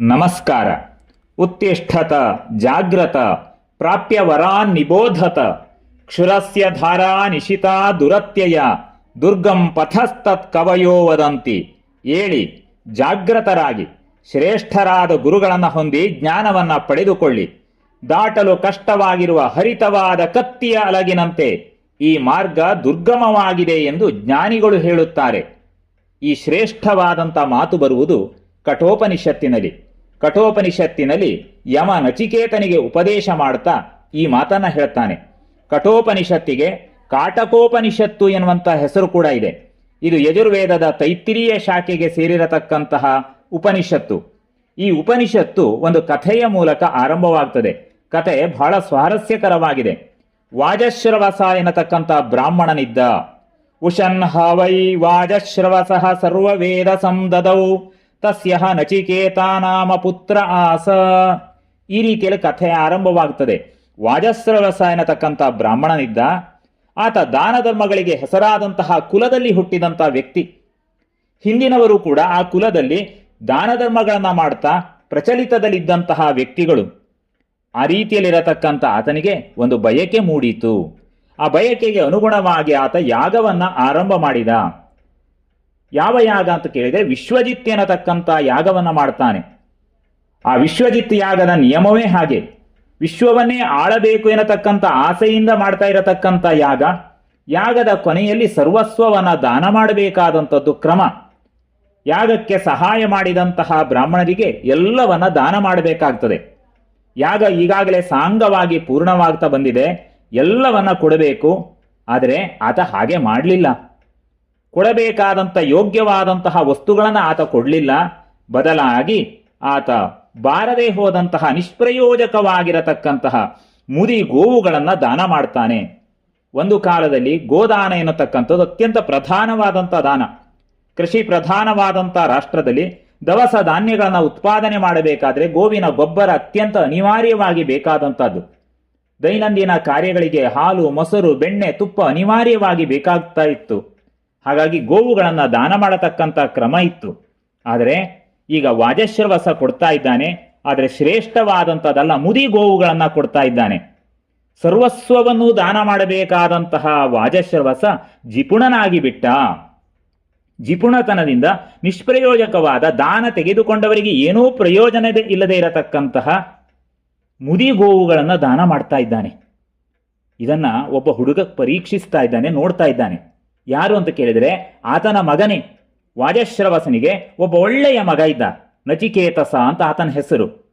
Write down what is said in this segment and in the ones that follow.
ನಮಸ್ಕಾರ. ಉತ್ತಿಷ್ಠತ, ಜಾಗ್ರತ ಪ್ರಾಪ್ಯ ವರಾನ್ ನಿಬೋಧತ, ಕ್ಷುರಸ್ಯ ಧಾರಾ ನಿಶಿತಾ ದುರತ್ಯಯ, ದುರ್ಗಂ ಪಥಸ್ತತ್ ಕವಯೋ ವದಂತಿ. ಏಳಿ, ಜಾಗ್ರತರಾಗಿ, ಶ್ರೇಷ್ಠರಾದ ಗುರುಗಳನ್ನು ಹೊಂದಿ ಜ್ಞಾನವನ್ನ ಪಡೆದುಕೊಳ್ಳಿ. ದಾಟಲು ಕಷ್ಟವಾಗಿರುವ ಹರಿತವಾದ ಕತ್ತಿಯ ಅಲಗಿನಂತೆ ಈ ಮಾರ್ಗ ದುರ್ಗಮವಾಗಿದೆ ಎಂದು ಜ್ಞಾನಿಗಳು ಹೇಳುತ್ತಾರೆ. ಈ ಶ್ರೇಷ್ಠವಾದಂಥ ಮಾತು ಬರುವುದು ಕಠೋಪನಿಷತ್ತಿನಲ್ಲಿ ಕಠೋಪನಿಷತ್ತಿನಲ್ಲಿ ಯಮ ನಚಿಕೇತನಿಗೆ ಉಪದೇಶ ಮಾಡ್ತಾ ಈ ಮಾತನ್ನ ಹೇಳ್ತಾನೆ. ಕಠೋಪನಿಷತ್ತಿಗೆ ಕಾಟಕೋಪನಿಷತ್ತು ಎನ್ನುವಂಥ ಹೆಸರು ಕೂಡ ಇದೆ. ಇದು ಯಜುರ್ವೇದದ ತೈತ್ತಿರೀಯ ಶಾಖೆಗೆ ಸೇರಿರತಕ್ಕಂತಹ ಉಪನಿಷತ್ತು. ಈ ಉಪನಿಷತ್ತು ಒಂದು ಕಥೆಯ ಮೂಲಕ ಆರಂಭವಾಗ್ತದೆ. ಕಥೆ ಬಹಳ ಸ್ವಾರಸ್ಯಕರವಾಗಿದೆ. ವಾಜಶ್ರವಸ ಎನ್ನತಕ್ಕಂಥ ಬ್ರಾಹ್ಮಣನಿದ್ದ. ಉಷನ್ ಹವೈ ವಾಜಶ್ರವಸಃ ಸರ್ವವೇದ ಸಂದದೌ ತಸ್ಯ ನಚಿಕೇತ ನಾಮ ಪುತ್ರ ಆಸ. ಈ ರೀತಿಯಲ್ಲಿ ಕಥೆ ಆರಂಭವಾಗುತ್ತದೆ ವಾಜಸ್ರವಸ ಎನ್ನತಕ್ಕಂಥ ಬ್ರಾಹ್ಮಣನಿದ್ದ. ಆತ ದಾನ ಧರ್ಮಗಳಿಗೆ ಹೆಸರಾದಂತಹ ಕುಲದಲ್ಲಿ ಹುಟ್ಟಿದಂಥ ವ್ಯಕ್ತಿ. ಹಿಂದಿನವರು ಕೂಡ ಆ ಕುಲದಲ್ಲಿ ದಾನ ಧರ್ಮಗಳನ್ನು ಮಾಡ್ತಾ ಪ್ರಚಲಿತದಲ್ಲಿದ್ದಂತಹ ವ್ಯಕ್ತಿಗಳು. ಆ ರೀತಿಯಲ್ಲಿರತಕ್ಕಂಥ ಆತನಿಗೆ ಒಂದು ಬಯಕೆ ಮೂಡಿತು. ಆ ಬಯಕೆಗೆ ಅನುಗುಣವಾಗಿ ಆತ ಯಾಗವನ್ನ ಆರಂಭ ಮಾಡಿದ. ಯಾವ ಯಾಗ ಅಂತ ಕೇಳಿದೆ ವಿಶ್ವಜಿತ್ ಎನ್ನತಕ್ಕಂಥ ಯಾಗವನ್ನ ಮಾಡ್ತಾನೆ. ಆ ವಿಶ್ವಜಿತ್ ಯಾಗದ ನಿಯಮವೇ ಹಾಗೆ. ವಿಶ್ವವನ್ನೇ ಆಳಬೇಕು ಎನ್ನತಕ್ಕಂಥ ಆಸೆಯಿಂದ ಮಾಡ್ತಾ ಇರತಕ್ಕಂಥ ಯಾಗ, ಯಾಗದ ಕೊನೆಯಲ್ಲಿ ಸರ್ವಸ್ವವನ್ನ ದಾನ ಮಾಡಬೇಕಾದಂಥದ್ದು ಕ್ರಮ. ಯಾಗಕ್ಕೆ ಸಹಾಯ ಮಾಡಿದಂತಹ ಬ್ರಾಹ್ಮಣರಿಗೆ ಎಲ್ಲವನ್ನ ದಾನ ಮಾಡಬೇಕಾಗ್ತದೆ. ಯಾಗ ಈಗಾಗಲೇ ಸಾಂಗವಾಗಿ ಪೂರ್ಣವಾಗ್ತಾ ಬಂದಿದೆ, ಎಲ್ಲವನ್ನ ಕೊಡಬೇಕು, ಆದರೆ ಆತ ಹಾಗೆ ಮಾಡಲಿಲ್ಲ. ಕೊಡಬೇಕಾದಂಥ ಯೋಗ್ಯವಾದಂತಹ ವಸ್ತುಗಳನ್ನು ಆತ ಕೊಡಲಿಲ್ಲ. ಬದಲಾಗಿ ಆತ ಬಾರದೆ ಹೋದಂತಹ ನಿಷ್ಪ್ರಯೋಜಕವಾಗಿರತಕ್ಕಂತಹ ಮುದಿ ಗೋವುಗಳನ್ನು ದಾನ ಮಾಡ್ತಾನೆ. ಒಂದು ಕಾಲದಲ್ಲಿ ಗೋದಾನ ಎನ್ನತಕ್ಕಂಥದ್ದು ಅತ್ಯಂತ ಪ್ರಧಾನವಾದಂಥ ದಾನ. ಕೃಷಿ ಪ್ರಧಾನವಾದಂಥ ರಾಷ್ಟ್ರದಲ್ಲಿ ದವಸ ಧಾನ್ಯಗಳನ್ನು ಉತ್ಪಾದನೆ ಮಾಡಬೇಕಾದ್ರೆ ಗೋವಿನ ಗೊಬ್ಬರ ಅತ್ಯಂತ ಅನಿವಾರ್ಯವಾಗಿ ಬೇಕಾದಂಥದ್ದು. ದೈನಂದಿನ ಕಾರ್ಯಗಳಿಗೆ ಹಾಲು, ಮೊಸರು, ಬೆಣ್ಣೆ, ತುಪ್ಪ ಅನಿವಾರ್ಯವಾಗಿ ಬೇಕಾಗ್ತಾ ಇತ್ತು. ಹಾಗಾಗಿ ಗೋವುಗಳನ್ನು ದಾನ ಮಾಡತಕ್ಕಂಥ ಕ್ರಮ ಇತ್ತು. ಆದರೆ ಈಗ ವಾಜಶ್ರವಸ ಕೊಡ್ತಾ ಇದ್ದಾನೆ. ಆದರೆ ಶ್ರೇಷ್ಠವಾದಂಥದ್ದಲ್ಲ, ಮುದಿ ಗೋವುಗಳನ್ನು ಕೊಡ್ತಾ ಇದ್ದಾನೆ. ಸರ್ವಸ್ವವನ್ನು ದಾನ ಮಾಡಬೇಕಾದಂತಹ ವಾಜಶ್ರವಸ ಜಿಪುಣನಾಗಿ ಬಿಟ್ಟ. ಜಿಪುಣತನದಿಂದ ನಿಷ್ಪ್ರಯೋಜಕವಾದ ದಾನ ತೆಗೆದುಕೊಂಡವರಿಗೆ ಏನೂ ಪ್ರಯೋಜನ ಇಲ್ಲದೆ ಇರತಕ್ಕಂತಹ ಮುದಿ ಗೋವುಗಳನ್ನು ದಾನ ಮಾಡ್ತಾ ಇದ್ದಾನೆ. ಇದನ್ನ ಒಬ್ಬ ಹುಡುಗ ಪರೀಕ್ಷಿಸ್ತಾ ಇದ್ದಾನೆ, ನೋಡ್ತಾ ಇದ್ದಾನೆ. ಯಾರು ಅಂತ ಕೇಳಿದರೆ ಆತನ ಮಗನೇ. ವಾಜಶ್ರವಸನಿಗೆ ಒಬ್ಬ ಒಳ್ಳೆಯ ಮಗ ಇದ್ದ. ನಚಿಕೇತಸ ಅಂತ ಆತನ ಹೆಸರು.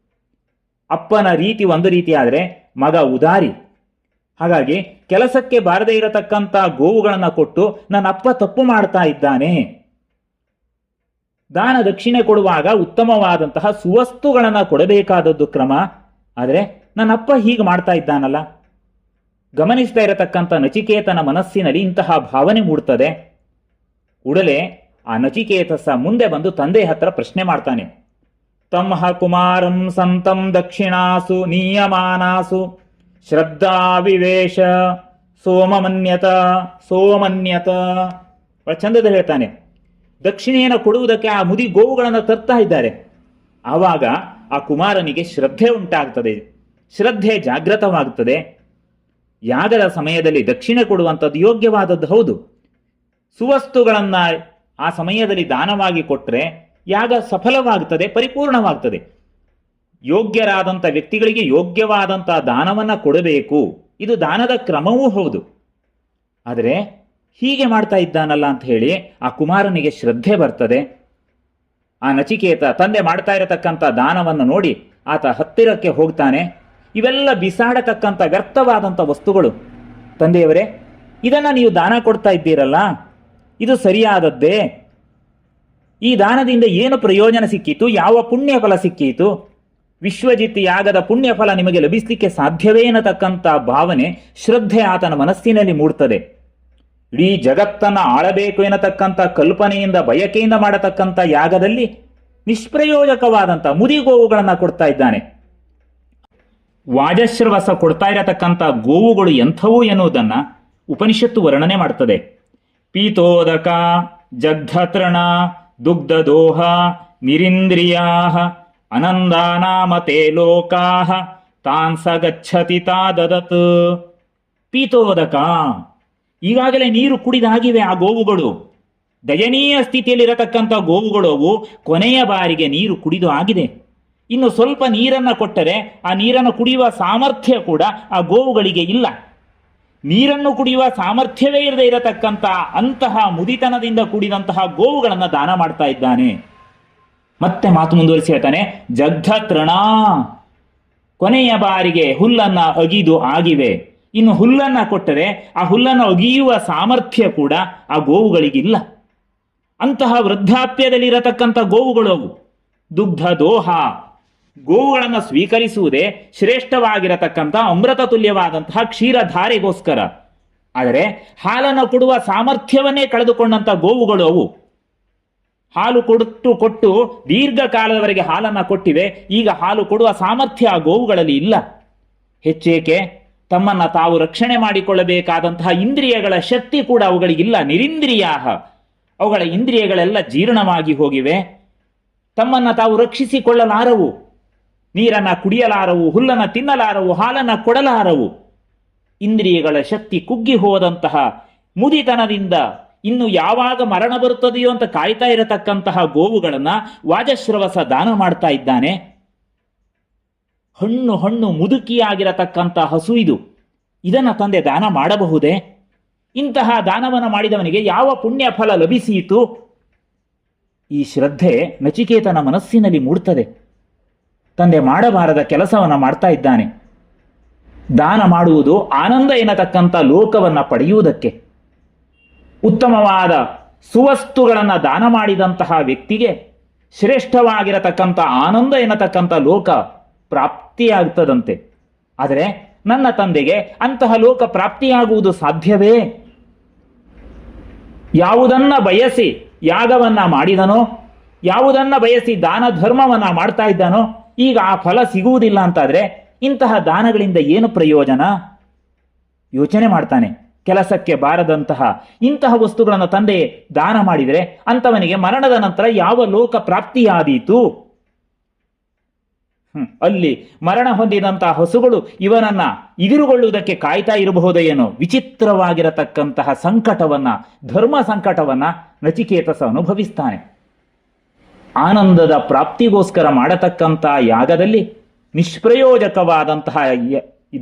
ಅಪ್ಪನ ರೀತಿ ಒಂದು ರೀತಿ ಆದರೆ ಮಗ ಉದಾರಿ. ಹಾಗಾಗಿ ಕೆಲಸಕ್ಕೆ ಬಾರದೇ ಇರತಕ್ಕಂಥ ಗೋವುಗಳನ್ನು ಕೊಟ್ಟು ನನ್ನ ಅಪ್ಪ ತಪ್ಪು ಮಾಡ್ತಾ ಇದ್ದಾನೆ. ದಾನ ದಕ್ಷಿಣೆ ಕೊಡುವಾಗ ಉತ್ತಮವಾದಂತಹ ಸುವಸ್ತುಗಳನ್ನು ಕೊಡಬೇಕಾದದ್ದು ಕ್ರಮ. ಆದರೆ ನನ್ನಪ್ಪ ಹೀಗೆ ಮಾಡ್ತಾ ಇದ್ದಾನಲ್ಲ. ಗಮನಿಸ್ತಾ ಇರತಕ್ಕಂಥ ನಚಿಕೇತನ ಮನಸ್ಸಿನಲ್ಲಿ ಇಂತಹ ಭಾವನೆ ಮೂಡ್ತದೆ. ಉಡಲೆ ಆ ನಚಿಕೇತಸ ಮುಂದೆ ಬಂದು ತಂದೆ ಹತ್ರ ಪ್ರಶ್ನೆ ಮಾಡ್ತಾನೆ. ತಮ್ಮ ಕುಮಾರಂ ಸಂತಂ ದಕ್ಷಿಣಾಸು, ನಿಯಮಾನಾಸು, ಶ್ರದ್ಧಾ ವಿವೇಶ, ಸೋಮಮನ್ಯತ, ಸೋಮನ್ಯತ. ಚಂದದ ಹೇಳ್ತಾನೆ. ದಕ್ಷಿಣೆಯನ್ನು ಕೊಡುವುದಕ್ಕೆ ಆ ಮುದಿ ಗೋವುಗಳನ್ನು ತರ್ತಾ ಇದ್ದಾರೆ. ಆವಾಗ ಆ ಕುಮಾರನಿಗೆ ಶ್ರದ್ಧೆ ಉಂಟಾಗ್ತದೆ. ಶ್ರದ್ಧೆ ಜಾಗೃತವಾಗುತ್ತದೆ ಯಾಗದ ಸಮಯದಲ್ಲಿ ದಕ್ಷಿಣೆ ಕೊಡುವಂಥದ್ದು ಯೋಗ್ಯವಾದದ್ದು ಹೌದು. ಸುವಸ್ತುಗಳನ್ನ ಆ ಸಮಯದಲ್ಲಿ ದಾನವಾಗಿ ಕೊಟ್ಟರೆ ಯಾಗ ಸಫಲವಾಗ್ತದೆ, ಪರಿಪೂರ್ಣವಾಗ್ತದೆ. ಯೋಗ್ಯರಾದಂಥ ವ್ಯಕ್ತಿಗಳಿಗೆ ಯೋಗ್ಯವಾದಂಥ ದಾನವನ್ನು ಕೊಡಬೇಕು. ಇದು ದಾನದ ಕ್ರಮವೂ ಹೌದು. ಆದರೆ ಹೀಗೆ ಮಾಡ್ತಾ ಇದ್ದಾನಲ್ಲ ಅಂತ ಹೇಳಿ ಆ ಕುಮಾರನಿಗೆ ಶ್ರದ್ಧೆ ಬರ್ತದೆ. ಆ ನಚಿಕೇತ ತಂದೆ ಮಾಡ್ತಾ ಇರತಕ್ಕಂಥ ದಾನವನ್ನು ನೋಡಿ ಆತ ಹತ್ತಿರಕ್ಕೆ ಹೋಗ್ತಾನೆ. ಇವೆಲ್ಲ ಬಿಸಾಡತಕ್ಕಂಥ ವ್ಯರ್ಥವಾದಂಥ ವಸ್ತುಗಳು. ತಂದೆಯವರೇ, ಇದನ್ನ ನೀವು ದಾನ ಕೊಡ್ತಾ ಇದ್ದೀರಲ್ಲ, ಇದು ಸರಿಯಾದದ್ದೇ? ಈ ದಾನದಿಂದ ಏನು ಪ್ರಯೋಜನ ಸಿಕ್ಕಿತು? ಯಾವ ಪುಣ್ಯ ಫಲ ಸಿಕ್ಕೀತು? ವಿಶ್ವಜಿತ್ ಯಾಗದ ಪುಣ್ಯ ಫಲ ನಿಮಗೆ ಲಭಿಸಲಿಕ್ಕೆ ಸಾಧ್ಯವೇ ಅನ್ನತಕ್ಕಂಥ ಭಾವನೆ ಶ್ರದ್ಧೆ ಆತನ ಮನಸ್ಸಿನಲ್ಲಿ ಮೂಡ್ತದೆ. ಇಡೀ ಜಗತ್ತನ್ನ ಆಳಬೇಕು ಎನ್ನತಕ್ಕಂಥ ಕಲ್ಪನೆಯಿಂದ ಬಯಕೆಯಿಂದ ಮಾಡತಕ್ಕಂಥ ಯಾಗದಲ್ಲಿ ನಿಷ್ಪ್ರಯೋಜಕವಾದಂಥ ಮುದಿಗೋವುಗಳನ್ನು ಕೊಡ್ತಾ ಇದ್ದಾನೆ. ವಾಜಶ್ರವಸ ಕೊಡ್ತಾ ಇರತಕ್ಕಂಥ ಗೋವುಗಳು ಎಂಥವು ಎನ್ನುವುದನ್ನು ಉಪನಿಷತ್ತು ವರ್ಣನೆ ಮಾಡ್ತದೆ. ಪೀತೋದಕ ಜಗ್ಧತೃಣ ದುಗ್ಧದೋಹ ನಿರಿಂದ್ರಿಯಾ ಅನಂದಾನಾಮತೆ ಲೋಕಾಹ, ತಾನ್ ಗಚ್ಚತಿ ತಾದದತ್ ಪೀತೋದಕ, ಈಗಾಗಲೇ ನೀರು ಕುಡಿದಾಗಿವೆ ಆ ಗೋವುಗಳು. ದಯನೀಯ ಸ್ಥಿತಿಯಲ್ಲಿರತಕ್ಕಂಥ ಗೋವುಗಳು ಕೊನೆಯ ಬಾರಿಗೆ ನೀರು ಕುಡಿದು ಆಗಿದೆ. ಇನ್ನು ಸ್ವಲ್ಪ ನೀರನ್ನು ಕೊಟ್ಟರೆ ಆ ನೀರನ್ನು ಕುಡಿಯುವ ಸಾಮರ್ಥ್ಯ ಕೂಡ ಆ ಗೋವುಗಳಿಗೆ ಇಲ್ಲ. ನೀರನ್ನು ಕುಡಿಯುವ ಸಾಮರ್ಥ್ಯವೇ ಇರದೇ ಇರತಕ್ಕಂಥ ಅಂತಹ ಮುದಿತನದಿಂದ ಕೂಡಿದಂತಹ ಗೋವುಗಳನ್ನು ದಾನ ಮಾಡ್ತಾ ಇದ್ದಾನೆ. ಮತ್ತೆ ಮಾತು ಮುಂದುವರಿಸಿ ಹೇಳ್ತಾನೆ ಜಗ್ಧ ತೃಣ ಕೊನೆಯ ಬಾರಿಗೆ ಹುಲ್ಲನ್ನ ಅಗಿದು ಆಗಿವೆ. ಇನ್ನು ಹುಲ್ಲನ್ನ ಕೊಟ್ಟರೆ ಆ ಹುಲ್ಲನ್ನು ಅಗಿಯುವ ಸಾಮರ್ಥ್ಯ ಕೂಡ ಆ ಗೋವುಗಳಿಗಿಲ್ಲ. ಅಂತಹ ವೃದ್ಧಾಪ್ಯದಲ್ಲಿರತಕ್ಕಂಥ ಗೋವುಗಳು ದುಗ್ಧ, ದೋಹ ಗೋವುಗಳನ್ನು ಸ್ವೀಕರಿಸುವುದೇ ಶ್ರೇಷ್ಠವಾಗಿರತಕ್ಕಂಥ ಅಮೃತ ತುಲ್ಯವಾದಂತಹ ಕ್ಷೀರಧಾರೆಗೋಸ್ಕರ. ಆದರೆ ಹಾಲನ್ನು ಕೊಡುವ ಸಾಮರ್ಥ್ಯವನ್ನೇ ಕಳೆದುಕೊಂಡಂಥ ಗೋವುಗಳು ಅವು. ಹಾಲು ಕೊಟ್ಟು ಕೊಟ್ಟು ದೀರ್ಘಕಾಲದವರೆಗೆ ಹಾಲನ್ನು ಕೊಟ್ಟಿವೆ, ಈಗ ಹಾಲು ಕೊಡುವ ಸಾಮರ್ಥ್ಯ ಆ ಗೋವುಗಳಲ್ಲಿ ಇಲ್ಲ. ಹೆಚ್ಚೇಕೆ ತಮ್ಮನ್ನ ತಾವು ರಕ್ಷಣೆ ಮಾಡಿಕೊಳ್ಳಬೇಕಾದಂತಹ ಇಂದ್ರಿಯಗಳ ಶಕ್ತಿ ಕೂಡ ಅವುಗಳಿಗಿಲ್ಲ ನಿರಿಂದ್ರಿಯಾಹ. ಅವುಗಳ ಇಂದ್ರಿಯಗಳೆಲ್ಲ ಜೀರ್ಣವಾಗಿ ಹೋಗಿವೆ. ತಮ್ಮನ್ನ ತಾವು ರಕ್ಷಿಸಿಕೊಳ್ಳಲಾರವು. ನೀರನ್ನ ಕುಡಿಯಲಾರವು, ಹುಲ್ಲನ್ನ ತಿನ್ನಲಾರವು, ಹಾಲನ್ನ ಕೊಡಲಾರವು. ಇಂದ್ರಿಯಗಳ ಶಕ್ತಿ ಕುಗ್ಗಿ ಹೋದಂತಹ ಮುದಿತನದಿಂದ ಇನ್ನು ಯಾವಾಗ ಮರಣ ಬರುತ್ತದೆಯೋ ಅಂತ ಕಾಯ್ತಾ ಇರತಕ್ಕಂತಹ ಗೋವುಗಳನ್ನ ವಾಜಶ್ರವಸ ದಾನ ಮಾಡ್ತಾ ಇದ್ದಾನೆ. ಹಣ್ಣು ಹಣ್ಣು ಮುದುಕಿಯಾಗಿರತಕ್ಕಂಥ ಹಸು ಇದು. ಇದನ್ನ ತಂದೆ ದಾನ ಮಾಡಬಹುದೇ? ಇಂತಹ ದಾನವನ್ನು ಮಾಡಿದವನಿಗೆ ಯಾವ ಪುಣ್ಯ ಫಲ ಲಭಿಸಿಯಿತು ಈ ಶ್ರದ್ಧೆ ನಚಿಕೇತನ ಮನಸ್ಸಿನಲ್ಲಿ ಮೂಡ್ತದೆ. ತಂದೆ ಮಾಡಬಾರದ ಕೆಲಸವನ್ನು ಮಾಡ್ತಾ ಇದ್ದಾನೆ. ದಾನ ಮಾಡುವುದು ಆನಂದ ಎನ್ನತಕ್ಕಂಥ ಲೋಕವನ್ನು ಪಡೆಯುವುದಕ್ಕೆ. ಉತ್ತಮವಾದ ಸುವಸ್ತುಗಳನ್ನು ದಾನ ಮಾಡಿದಂತಹ ವ್ಯಕ್ತಿಗೆ ಶ್ರೇಷ್ಠವಾಗಿರತಕ್ಕಂಥ ಆನಂದ ಎನ್ನತಕ್ಕಂಥ ಲೋಕ ಪ್ರಾಪ್ತಿಯಾಗ್ತದಂತೆ. ಆದರೆ ನನ್ನ ತಂದೆಗೆ ಅಂತಹ ಲೋಕ ಪ್ರಾಪ್ತಿಯಾಗುವುದು ಸಾಧ್ಯವೇ? ಯಾವುದನ್ನ ಬಯಸಿ ಯಾಗವನ್ನ ಮಾಡಿದನೋ, ಯಾವುದನ್ನ ಬಯಸಿ ದಾನ ಧರ್ಮವನ್ನ ಮಾಡ್ತಾ ಇದ್ದಾನೋ ಈಗ ಆ ಫಲ ಸಿಗುವುದಿಲ್ಲ ಅಂತಾದರೆ ಇಂತಹ ದಾನಗಳಿಂದ ಏನು ಪ್ರಯೋಜನ? ಯೋಚನೆ ಮಾಡ್ತಾನೆ. ಕೆಲಸಕ್ಕೆ ಬಾರದಂತಹ ಇಂತಹ ವಸ್ತುಗಳನ್ನು ತಂದೆ ದಾನ ಮಾಡಿದರೆ ಅಂತವನಿಗೆ ಮರಣದ ನಂತರ ಯಾವ ಲೋಕ ಪ್ರಾಪ್ತಿಯಾದೀತು? ಅಲ್ಲಿ ಮರಣ ಹೊಂದಿದಂತಹ ಹಸುಗಳು ಇವನನ್ನ ಇದಿರುಗೊಳ್ಳುವುದಕ್ಕೆ ಕಾಯ್ತಾ ಇರಬಹುದೇನೋ ವಿಚಿತ್ರವಾಗಿರತಕ್ಕಂತಹ ಸಂಕಟವನ್ನ, ಧರ್ಮ ಸಂಕಟವನ್ನ ನಚಿಕೇತಸ ಅನುಭವಿಸ್ತಾನೆ. ಆನಂದದ ಪ್ರಾಪ್ತಿಗೋಸ್ಕರ ಮಾಡತಕ್ಕಂಥ ಯಾಗದಲ್ಲಿ ನಿಷ್ಪ್ರಯೋಜಕವಾದಂತಹ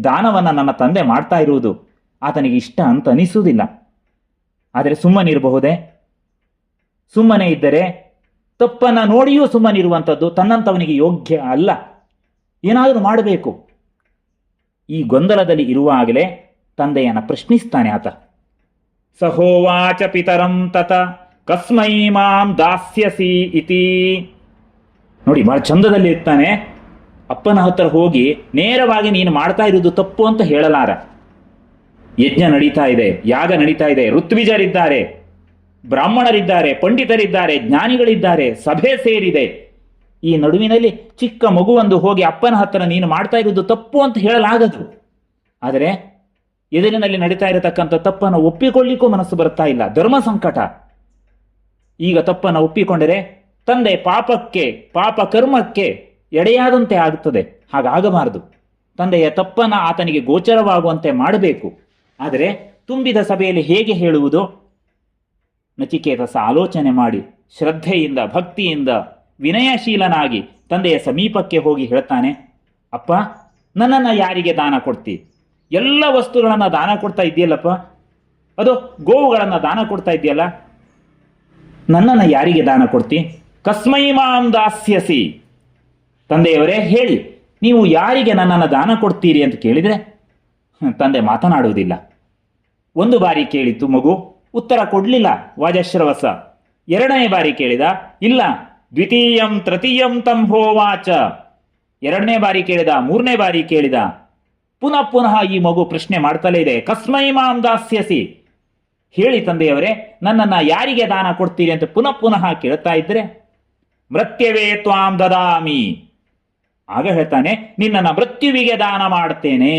ದಾನವನ್ನು ನನ್ನ ತಂದೆ ಮಾಡ್ತಾ ಇರುವುದು ಆತನಿಗೆ ಇಷ್ಟ ಅಂತ ಅನಿಸುವುದಿಲ್ಲ. ಆದರೆ ಸುಮ್ಮನಿರಬಹುದೇ? ಸುಮ್ಮನೆ ಇದ್ದರೆ ತಪ್ಪನ್ನ ನೋಡಿಯೂ ಸುಮ್ಮನಿರುವಂಥದ್ದು ತನ್ನಂಥವನಿಗೆ ಯೋಗ್ಯ ಅಲ್ಲ. ಏನಾದರೂ ಮಾಡಬೇಕು. ಈ ಗೊಂದಲದಲ್ಲಿ ಇರುವಾಗಲೇ ತಂದೆಯನ್ನು ಪ್ರಶ್ನಿಸ್ತಾನೆ ಆತ. ಸಹೋವಾಚ ಪಿತರಂ ತತ ಕಸ್ಮೈ ಮಾಂ ದಾಸ್ಯಸಿ ಇತಿ. ನೋಡಿ, ಬಹಳ ಚಂದದಲ್ಲಿ ಇರ್ತಾನೆ. ಅಪ್ಪನ ಹತ್ರ ಹೋಗಿ ನೇರವಾಗಿ ನೀನು ಮಾಡ್ತಾ ಇರುವುದು ತಪ್ಪು ಅಂತ ಹೇಳಲಾರ. ಯಜ್ಞ ನಡೀತಾ ಇದೆ, ಯಾಗ ನಡೀತಾ ಇದೆ, ಋತ್ವಿಜರಿದ್ದಾರೆ, ಬ್ರಾಹ್ಮಣರಿದ್ದಾರೆ, ಪಂಡಿತರಿದ್ದಾರೆ, ಜ್ಞಾನಿಗಳಿದ್ದಾರೆ, ಸಭೆ ಸೇರಿದೆ. ಈ ನಡುವಿನಲ್ಲಿ ಚಿಕ್ಕ ಮಗುವೊಂದು ಹೋಗಿ ಅಪ್ಪನ ಹತ್ರ ನೀನು ಮಾಡ್ತಾ ಇರುವುದು ತಪ್ಪು ಅಂತ ಹೇಳಲಾಗದು. ಆದರೆ ಎದುರಿನಲ್ಲಿ ನಡೀತಾ ಇರತಕ್ಕಂಥ ತಪ್ಪನ್ನು ಒಪ್ಪಿಕೊಳ್ಳಿಕ್ಕೂ ಮನಸ್ಸು ಬರ್ತಾ ಇಲ್ಲ. ಧರ್ಮ ಸಂಕಟ. ಈಗ ತಪ್ಪನ್ನು ಒಪ್ಪಿಕೊಂಡರೆ ತಂದೆ ಪಾಪಕ್ಕೆ, ಪಾಪ ಕರ್ಮಕ್ಕೆ ಎಡೆಯಾದಂತೆ ಆಗುತ್ತದೆ. ಹಾಗಾಗಬಾರದು. ತಂದೆಯ ತಪ್ಪನ್ನ ಆತನಿಗೆ ಗೋಚರವಾಗುವಂತೆ ಮಾಡಬೇಕು. ಆದರೆ ತುಂಬಿದ ಸಭೆಯಲ್ಲಿ ಹೇಗೆ ಹೇಳುವುದು ನಚಿಕೇತಸ ಆಲೋಚನೆ ಮಾಡಿ, ಶ್ರದ್ಧೆಯಿಂದ, ಭಕ್ತಿಯಿಂದ ವಿನಯಶೀಲನಾಗಿ ತಂದೆಯ ಸಮೀಪಕ್ಕೆ ಹೋಗಿ ಹೇಳ್ತಾನೆ ಅಪ್ಪ, ನನ್ನನ್ನು ಯಾರಿಗೆ ದಾನ ಕೊಡ್ತಿ? ಎಲ್ಲ ವಸ್ತುಗಳನ್ನು ದಾನ ಕೊಡ್ತಾ ಇದೆಯಲ್ಲಪ್ಪ ಅದು ಗೋವುಗಳನ್ನು ದಾನ ಕೊಡ್ತಾ ಇದೆಯಲ್ಲ ನನ್ನನ್ನು ಯಾರಿಗೆ ದಾನ ಕೊಡ್ತಿ? ಕಸ್ಮೈ ಮಾಂ ದಾಸ್ಯಸಿ. ತಂದೆಯವರೇ, ಹೇಳಿ, ನೀವು ಯಾರಿಗೆ ನನ್ನನ್ನು ದಾನ ಕೊಡ್ತೀರಿ ಅಂತ ಕೇಳಿದರೆ ತಂದೆ ಮಾತನಾಡುವುದಿಲ್ಲ. ಒಂದು ಬಾರಿ ಕೇಳಿತು, ಮಗು, ಉತ್ತರ ಕೊಡಲಿಲ್ಲ, ವಾಜಶ್ರವಸ. ಎರಡನೇ ಬಾರಿ ಕೇಳಿದ, ಇಲ್ಲ, ದ್ವಿತೀಯಂ ತೃತೀಯಂ ತಂ ಹೋವಾಚ. ಎರಡನೇ ಬಾರಿ ಕೇಳಿದ, ಮೂರನೇ ಬಾರಿ ಕೇಳಿದ. ಪುನಃ ಪುನಃ ಈ ಮಗು ಪ್ರಶ್ನೆ ಮಾಡ್ತಲೇ ಇದೆ, ಕಸ್ಮೈ ಮಾಂ ದಾಸ್ಯಸಿ. ಹೇಳಿ ತಂದೆಯವರೇ, ನನ್ನನ್ನ ಯಾರಿಗೆ ದಾನ ಕೊಡ್ತೀರಿ ಅಂತ ಪುನಃ ಪುನಃ ಕೇಳ್ತಾ ಇದ್ರೆ ಮೃತ್ಯವೇ ತ್ವಾಂ ದದಾಮಿ. ಆಗ ಹೇಳ್ತಾನೆ, ನಿನ್ನನ್ನು ಮೃತ್ಯುವಿಗೆ ದಾನ ಮಾಡ್ತೇನೆ.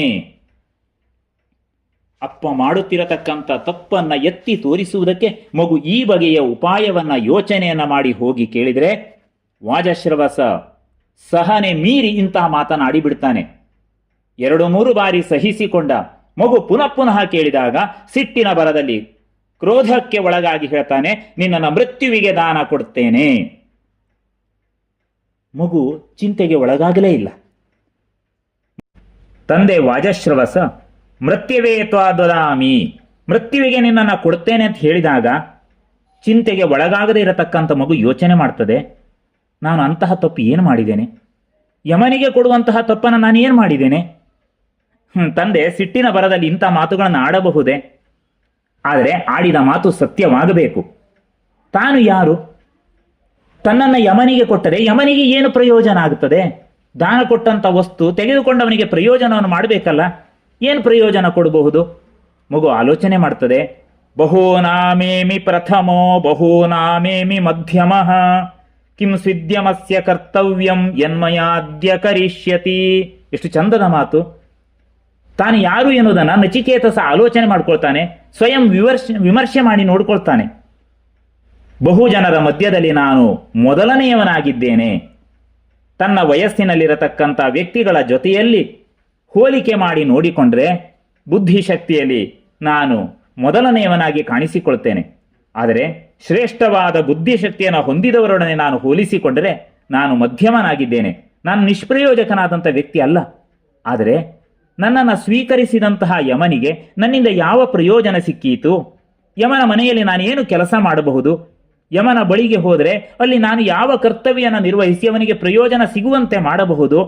ಅಪ್ಪ ಮಾಡುತ್ತಿರತಕ್ಕಂಥ ತಪ್ಪನ್ನ ಎತ್ತಿ ತೋರಿಸುವುದಕ್ಕೆ ಮಗು ಈ ಬಗೆಯ ಉಪಾಯವನ್ನ, ಯೋಚನೆಯನ್ನ ಮಾಡಿ ಹೋಗಿ ಕೇಳಿದರೆ, ವಾಜಶ್ರವಸ ಸಹನೆ ಮೀರಿ ಇಂತಹ ಮಾತನಾಡಿ ಬಿಡ್ತಾನೆ ಎರಡು ಮೂರು ಬಾರಿ ಸಹಿಸಿಕೊಂಡ ಮಗು ಪುನಃ ಪುನಃ ಕೇಳಿದಾಗ, ಸಿಟ್ಟಿನ ಬರದಲ್ಲಿ ಕ್ರೋಧಕ್ಕೆ ಒಳಗಾಗಿ ಹೇಳ್ತಾನೆ, ನಿನ್ನನ್ನು ಮೃತ್ಯುವಿಗೆ ದಾನ ಕೊಡ್ತೇನೆ. ಮಗು ಚಿಂತೆಗೆ ಒಳಗಾಗಲೇ ಇಲ್ಲ. ತಂದೆ ವಾಜಶ್ರವಸ, ಮೃತ್ಯವೇ ತ್ವಾದದಾಮಿ ಮೃತ್ಯುವಿಗೆ ನಿನ್ನನ್ನು ಕೊಡ್ತೇನೆ ಅಂತ ಹೇಳಿದಾಗ ಚಿಂತೆಗೆ ಒಳಗಾಗದೇ ಇರತಕ್ಕಂಥ ಮಗು ಯೋಚನೆ ಮಾಡ್ತದೆ, ನಾನು ಅಂತಹ ತಪ್ಪು ಏನು ಮಾಡಿದ್ದೇನೆ? ಯಮನಿಗೆ ಕೊಡುವಂತಹ ತಪ್ಪನ್ನು ನಾನು ಏನು ಮಾಡಿದ್ದೇನೆ? ತಂದೆ, ಸಿಟ್ಟಿನ ಬರದಲ್ಲಿ ಇಂಥ ಮಾತುಗಳನ್ನು ಆಡಬಹುದೇ? ಆದರೆ ಆಡಿದ ಮಾತು ಸತ್ಯವಾಗಬೇಕು. ತಾನು ಯಾರು? ತನ್ನನ್ನು ಯಮನಿಗೆ ಕೊಟ್ಟರೆ ಯಮನಿಗೆ ಏನು ಪ್ರಯೋಜನ ಆಗುತ್ತದೆ ದಾನ ಕೊಟ್ಟಂತ ವಸ್ತು ತೆಗೆದುಕೊಂಡವನಿಗೆ ಪ್ರಯೋಜನವನ್ನು ಮಾಡಬೇಕಲ್ಲ, ಏನು ಪ್ರಯೋಜನ ಕೊಡಬಹುದು? ಮಗು ಆಲೋಚನೆ ಮಾಡ್ತದೆ ಬಹೂನಾಮೇಮಿ ಪ್ರಥಮೋ ಬಹೂನಾಮೇಮಿ ಮಧ್ಯಮ, ಕಿಂ ಸಿದ್ಯಮಸ್ಯ ಕರ್ತವ್ಯಂ, ಯನ್ಮಯಾದ್ಯ ಕರಿಷ್ಯತಿ. ಎಷ್ಟು ಚಂದದ ಮಾತು. ತಾನು ಯಾರು ಎನ್ನುವುದನ್ನು ನಚಿಕೇತಸ ಆಲೋಚನೆ ಮಾಡ್ಕೊಳ್ತಾನೆ, ಸ್ವಯಂ ವಿಮರ್ಶೆ ವಿಮರ್ಶೆ ಮಾಡಿ ನೋಡಿಕೊಳ್ತಾನೆ. ಬಹು ಜನರ ಮಧ್ಯದಲ್ಲಿ ನಾನು ಮೊದಲನೆಯವನಾಗಿದ್ದೇನೆ. ತನ್ನ ವಯಸ್ಸಿನಲ್ಲಿರತಕ್ಕಂಥ ವ್ಯಕ್ತಿಗಳ ಜೊತೆಯಲ್ಲಿ ಹೋಲಿಕೆ ಮಾಡಿ ನೋಡಿಕೊಂಡ್ರೆ ಬುದ್ಧಿಶಕ್ತಿಯಲ್ಲಿ ನಾನು ಮೊದಲನೆಯವನಾಗಿ ಕಾಣಿಸಿಕೊಳ್ತೇನೆ. ಆದರೆ ಶ್ರೇಷ್ಠವಾದ ಬುದ್ಧಿಶಕ್ತಿಯನ್ನು ಹೊಂದಿದವರೊಡನೆ ನಾನು ಹೋಲಿಸಿಕೊಂಡರೆ ನಾನು ಮಧ್ಯಮನಾಗಿದ್ದೇನೆ. ನಾನು ನಿಷ್ಪ್ರಯೋಜಕನಾದಂಥ ವ್ಯಕ್ತಿ ಅಲ್ಲ. ಆದರೆ ನನ್ನನ್ನು ಸ್ವೀಕರಿಸಿದಂತಹ ಯಮನಿಗೆ ನನ್ನಿಂದ ಯಾವ ಪ್ರಯೋಜನ ಸಿಕ್ಕೀತು? ಯಮನ ಮನೆಯಲ್ಲಿ ನಾನು ಏನು ಕೆಲಸ ಮಾಡಬಹುದು? ಯಮನ ಬಳಿಗೆ ಹೋದರೆ ಅಲ್ಲಿ ನಾನು ಯಾವ ಕರ್ತವ್ಯನ ನಿರ್ವಹಿಸಿ ಅವನಿಗೆ ಪ್ರಯೋಜನ ಸಿಗುವಂತೆ ಮಾಡಬಹುದು?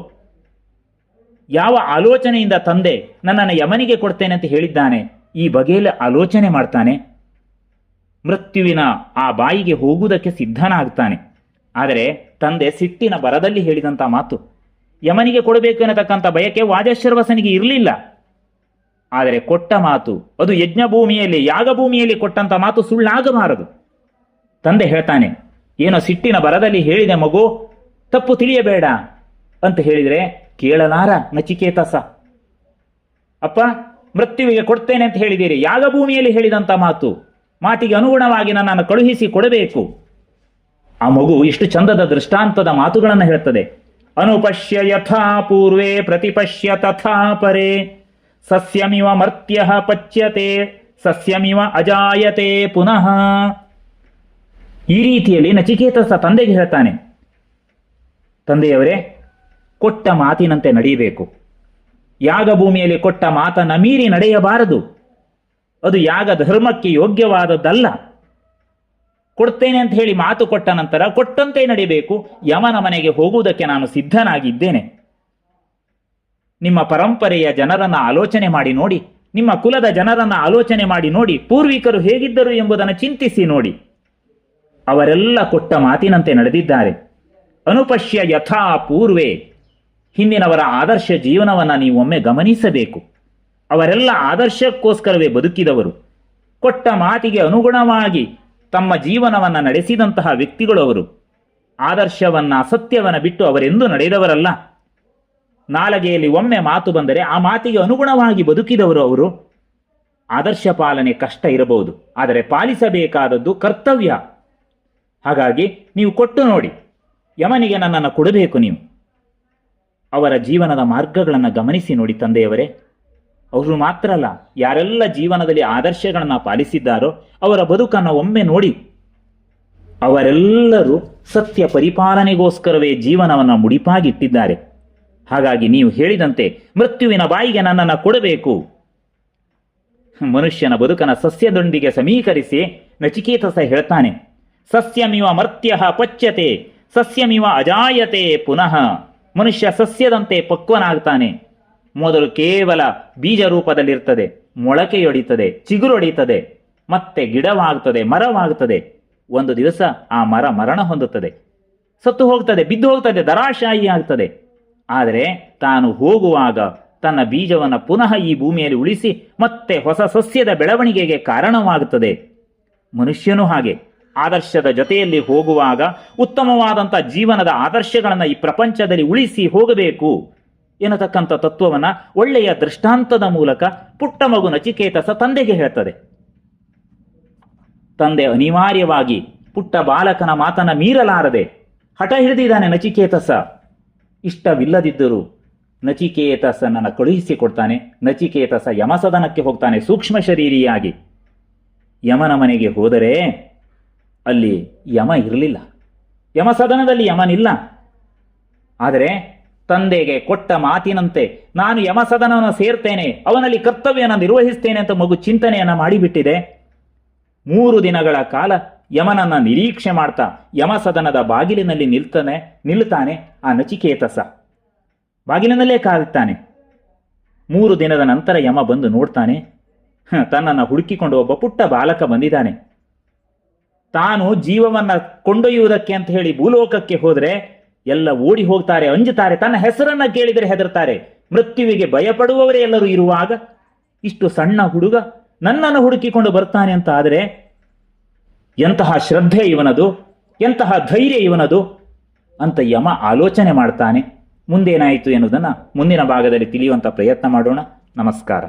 ಯಾವ ಆಲೋಚನೆಯಿಂದ ತಂದೆ ನನ್ನನ್ನು ಯಮನಿಗೆ ಕೊಡ್ತೇನೆ ಅಂತ ಹೇಳಿದ್ದಾನೆ, ಈ ಬಗೆಯಲ್ಲಿ ಆಲೋಚನೆ ಮಾಡ್ತಾನೆ. ಮೃತ್ಯುವಿನ ಆ ಬಾಯಿಗೆ ಹೋಗುವುದಕ್ಕೆ ಸಿದ್ಧನಾಗ್ತಾನೆ. ಆದರೆ ತಂದೆ ಸಿಟ್ಟಿನ ಬರದಲ್ಲಿ ಹೇಳಿದಂಥ ಮಾತು ಯಮನಿಗೆ ಕೊಡಬೇಕು ಎನ್ನತಕ್ಕಂಥ ಬಯಕೆ ವಾಜಶ್ರವಸನಿಗೆ ಇರಲಿಲ್ಲ. ಆದರೆ ಕೊಟ್ಟ ಮಾತು, ಅದು ಯಜ್ಞ ಭೂಮಿಯಲ್ಲಿ ಯಾಗ ಭೂಮಿಯಲ್ಲಿ ಕೊಟ್ಟಂತ ಮಾತು ಸುಳ್ಳಾಗಬಾರದು. ತಂದೆ ಹೇಳ್ತಾನೆ, ಏನೋ ಸಿಟ್ಟಿನ ಬರದಲ್ಲಿ ಹೇಳಿದೆ ಮಗು, ತಪ್ಪು ತಿಳಿಯಬೇಡ ಅಂತ ಹೇಳಿದರೆ ಕೇಳಲಾರ ನಚಿಕೇತಸ. ಅಪ್ಪ, ಮೃತ್ಯುವಿಗೆ ಕೊಡ್ತೇನೆ ಅಂತ ಹೇಳಿದ್ದೀರಿ ಯಾಗ ಭೂಮಿಯಲ್ಲಿ ಹೇಳಿದಂಥ ಮಾತು, ಮಾತಿಗೆ ಅನುಗುಣವಾಗಿ ನನ್ನನ್ನು ಕಳುಹಿಸಿ ಕೊಡಬೇಕು. ಆ ಮಗು ಇಷ್ಟು ಚಂದದ ದೃಷ್ಟಾಂತದ ಮಾತುಗಳನ್ನು ಹೇಳ್ತದೆ. ಅನುಪಶ್ಯ ಯಥಾ ಪೂರ್ವೆ, ಪ್ರತಿಪಶ್ಯ ತಥಾ ಪರೇ. ಸಸ್ಯಮಿವ ಮರ್ತ್ಯ ಪಚ್ಯತೆ, ಸಸ್ಯಮಿವ ಅಜಾಯತೆ ಪುನಃ. ಈ ರೀತಿಯಲ್ಲಿ ನಚಿಕೇತಸ ತಂದೆಗೆ ಹೇಳ್ತಾನೆ. ತಂದೆಯವರೇ, ಕೊಟ್ಟ ಮಾತಿನಂತೆ ನಡೆಯಬೇಕು. ಯಾಗ ಭೂಮಿಯಲ್ಲಿ ಕೊಟ್ಟ ಮಾತನ್ನ ಮೀರಿ ನಡೆಯಬಾರದು. ಅದು ಯಾಗ ಧರ್ಮಕ್ಕೆ ಯೋಗ್ಯವಾದದ್ದಲ್ಲ. ಕೊಡ್ತೇನೆ ಅಂತ ಹೇಳಿ ಮಾತು ಕೊಟ್ಟ ನಂತರ ಕೊಟ್ಟಂತೆ ನಡಿಬೇಕು, ಯಮನ ಮನೆಗೆ ಹೋಗುವುದಕ್ಕೆ ನಾನು ಸಿದ್ಧನಾಗಿದ್ದೇನೆ. ನಿಮ್ಮ ಪರಂಪರೆಯ ಜನರನ್ನ ಆಲೋಚನೆ ಮಾಡಿ ನೋಡಿ, ನಿಮ್ಮ ಕುಲದ ಜನರನ್ನ ಆಲೋಚನೆ ಮಾಡಿ ನೋಡಿ, ಪೂರ್ವಿಕರು ಹೇಗಿದ್ದರು ಎಂಬುದನ್ನು ಚಿಂತಿಸಿ ನೋಡಿ. ಅವರೆಲ್ಲ ಕೊಟ್ಟ ಮಾತಿನಂತೆ ನಡೆದಿದ್ದಾರೆ. ಅನುಪಶ್ಯ ಯಥಾ ಪೂರ್ವೇ. ಹಿಂದಿನವರ ಆದರ್ಶ ಜೀವನವನ್ನು ನೀವೊಮ್ಮೆ ಗಮನಿಸಬೇಕು. ಅವರೆಲ್ಲ ಆದರ್ಶಕ್ಕೋಸ್ಕರವೇ ಬದುಕಿದವರು. ಕೊಟ್ಟ ಮಾತಿಗೆ ಅನುಗುಣವಾಗಿ ತಮ್ಮ ಜೀವನವನ್ನು ನಡೆಸಿದಂತಹ ವ್ಯಕ್ತಿಗಳು ಅವರು. ಆದರ್ಶವನ್ನು, ಅಸತ್ಯವನ್ನು ಬಿಟ್ಟು ಅವರೆಂದು ನಡೆದವರಲ್ಲ. ನಾಲಗೆಯಲ್ಲಿ ಒಮ್ಮೆ ಮಾತು ಬಂದರೆ ಆ ಮಾತಿಗೆ ಅನುಗುಣವಾಗಿ ಬದುಕಿದವರು ಅವರು. ಆದರ್ಶ ಪಾಲನೆ ಕಷ್ಟ ಇರಬಹುದು. ಆದರೆ ಪಾಲಿಸಬೇಕಾದದ್ದು ಕರ್ತವ್ಯ. ಹಾಗಾಗಿ ನೀವು ಕೊಟ್ಟು ನೋಡಿ. ಯಮನಿಗೆ ನನ್ನನ್ನು ಕೊಡಬೇಕು ನೀವು. ಅವರ ಜೀವನದ ಮಾರ್ಗಗಳನ್ನು ಗಮನಿಸಿ ನೋಡಿ ತಂದೆಯವರೇ. ಅವರು ಮಾತ್ರ ಅಲ್ಲ, ಯಾರೆಲ್ಲ ಜೀವನದಲ್ಲಿ ಆದರ್ಶಗಳನ್ನು ಪಾಲಿಸಿದ್ದಾರೋ ಅವರ ಬದುಕನ್ನು ಒಮ್ಮೆ ನೋಡಿ ಅವರೆಲ್ಲರೂ ಸತ್ಯ ಪರಿಪಾಲನೆಗೋಸ್ಕರವೇ ಜೀವನವನ್ನು ಮುಡಿಪಾಗಿಟ್ಟಿದ್ದಾರೆ. ಹಾಗಾಗಿ ನೀವು ಹೇಳಿದಂತೆ ಮೃತ್ಯುವಿನ ಬಾಯಿಗೆ ನನ್ನನ್ನು ಕೊಡಬೇಕು. ಮನುಷ್ಯನ ಬದುಕನ ಸಸ್ಯದೊಂದಿಗೆ ಸಮೀಕರಿಸಿ ನಚಿಕೇತಸ ಹೇಳ್ತಾನೆ, ಸಸ್ಯಮಿವ ಮರ್ತ್ಯ ಪಚ್ಯತೆ, ಸಸ್ಯಮಿವ ಅಜಾಯತೆ ಪುನಃ. ಮನುಷ್ಯ ಸಸ್ಯದಂತೆ ಪಕ್ವನಾಗ್ತಾನೆ. ಮೊದಲು ಕೇವಲ ಬೀಜ ರೂಪದಲ್ಲಿರ್ತದೆ ಮೊಳಕೆಯೊಡಿತದೆ, ಚಿಗುರೊಡಿತದೆ, ಮತ್ತೆ ಗಿಡವಾಗುತ್ತದೆ ಮರವಾಗುತ್ತದೆ ಒಂದು ದಿವಸ ಆ ಮರ ಮರಣ ಹೊಂದುತ್ತದೆ. ಸತ್ತು ಹೋಗ್ತದೆ, ಬಿದ್ದು ಹೋಗ್ತದೆ ದರಾಶಾಯಿ ಆಗ್ತದೆ. ಆದರೆ ತಾನು ಹೋಗುವಾಗ ತನ್ನ ಬೀಜವನ್ನು ಪುನಃ ಈ ಭೂಮಿಯಲ್ಲಿ ಉಳಿಸಿ ಮತ್ತೆ ಹೊಸ ಸಸ್ಯದ ಬೆಳವಣಿಗೆಗೆ ಕಾರಣವಾಗುತ್ತದೆ. ಮನುಷ್ಯನೂ ಹಾಗೆ. ಆದರ್ಶದ ಜೊತೆಯಲ್ಲಿ ಹೋಗುವಾಗ ಉತ್ತಮವಾದಂಥ ಜೀವನದ ಆದರ್ಶಗಳನ್ನು ಈ ಪ್ರಪಂಚದಲ್ಲಿ ಉಳಿಸಿ ಹೋಗಬೇಕು. ಎನ್ನತಕ್ಕಂಥ ತತ್ವವನ್ನ ಒಳ್ಳೆಯ ದೃಷ್ಟಾಂತದ ಮೂಲಕ ಪುಟ್ಟ ಮಗು ನಚಿಕೇತಸ ತಂದೆಗೆ ಹೇಳ್ತದೆ. ತಂದೆ ಅನಿವಾರ್ಯವಾಗಿ ಪುಟ್ಟ ಬಾಲಕನ ಮಾತನ್ನ ಮೀರಲಾರದೆ ಹಠ ಹಿಡಿದಿದ್ದಾನೆ ನಚಿಕೇತಸ. ಇಷ್ಟವಿಲ್ಲದಿದ್ದರೂ ನಚಿಕೇತಸನನ್ನು ಕಳುಹಿಸಿಕೊಡ್ತಾನೆ, ನಚಿಕೇತಸ ಯಮಸದನಕ್ಕೆ ಹೋಗ್ತಾನೆ ಸೂಕ್ಷ್ಮ ಶರೀರಿಯಾಗಿ. ಯಮನ ಮನೆಗೆ ಹೋದರೆ ಅಲ್ಲಿ ಯಮ ಇರಲಿಲ್ಲ. ಯಮಸದನದಲ್ಲಿ ಯಮನಿಲ್ಲ. ಆದರೆ ತಂದೆಗೆ ಕೊಟ್ಟ ಮಾತಿನಂತೆ ನಾನು ಯಮಸದನವನ್ನು ಸೇರ್ತೇನೆ, ಅವನಲ್ಲಿ ಕರ್ತವ್ಯನ ನಿರ್ವಹಿಸ್ತೇನೆ ಅಂತ ಮಗು ಚಿಂತನೆಯನ್ನ ಮಾಡಿಬಿಟ್ಟಿದೆ. ಮೂರು ದಿನಗಳ ಕಾಲ ಯಮನನ್ನ ನಿರೀಕ್ಷೆ ಮಾಡ್ತಾ ಯಮಸದನದ ಬಾಗಿಲಿನಲ್ಲಿ ನಿಲ್ತಾನೆ ನಿಲ್ತಾನೆ ಆ ನಚಿಕೇತಸ. ಬಾಗಿಲಿನಲ್ಲೇ ಕಾಲ್ತಾನೆ ಮೂರು ದಿನದ ನಂತರ ಯಮ ಬಂದು ನೋಡ್ತಾನೆ ತನ್ನನ್ನು ಹುಡುಕಿಕೊಂಡು ಒಬ್ಬ ಪುಟ್ಟ ಬಾಲಕ ಬಂದಿದ್ದಾನೆ. ತಾನು ಜೀವವನ್ನ ಕೊಂಡೊಯ್ಯುವುದಕ್ಕೆ ಅಂತ ಹೇಳಿ ಭೂಲೋಕಕ್ಕೆ ಹೋದರೆ ಎಲ್ಲ ಓಡಿ ಹೋಗ್ತಾರೆ, ಅಂಜುತ್ತಾರೆ, ತನ್ನ ಹೆಸರನ್ನ ಕೇಳಿದರೆ ಹೆದರ್ತಾರೆ. ಮೃತ್ಯುವಿಗೆ ಭಯಪಡುವವರೇ ಎಲ್ಲರೂ ಇರುವಾಗ ಇಷ್ಟು ಸಣ್ಣ ಹುಡುಗ ನನ್ನನ್ನು ಹುಡುಕಿಕೊಂಡು ಬರ್ತಾನೆ ಅಂತ ಆದರೆ ಎಂತಹ ಶ್ರದ್ಧೆ ಇವನದು, ಎಂತಹ ಧೈರ್ಯ ಇವನದು ಅಂತ ಯಮ ಆಲೋಚನೆ ಮಾಡ್ತಾನೆ. ಮುಂದೇನಾಯಿತು ಎನ್ನುವುದನ್ನು ಮುಂದಿನ ಭಾಗದಲ್ಲಿ ತಿಳಿಯುವಂಥ ಪ್ರಯತ್ನ ಮಾಡೋಣ. ನಮಸ್ಕಾರ.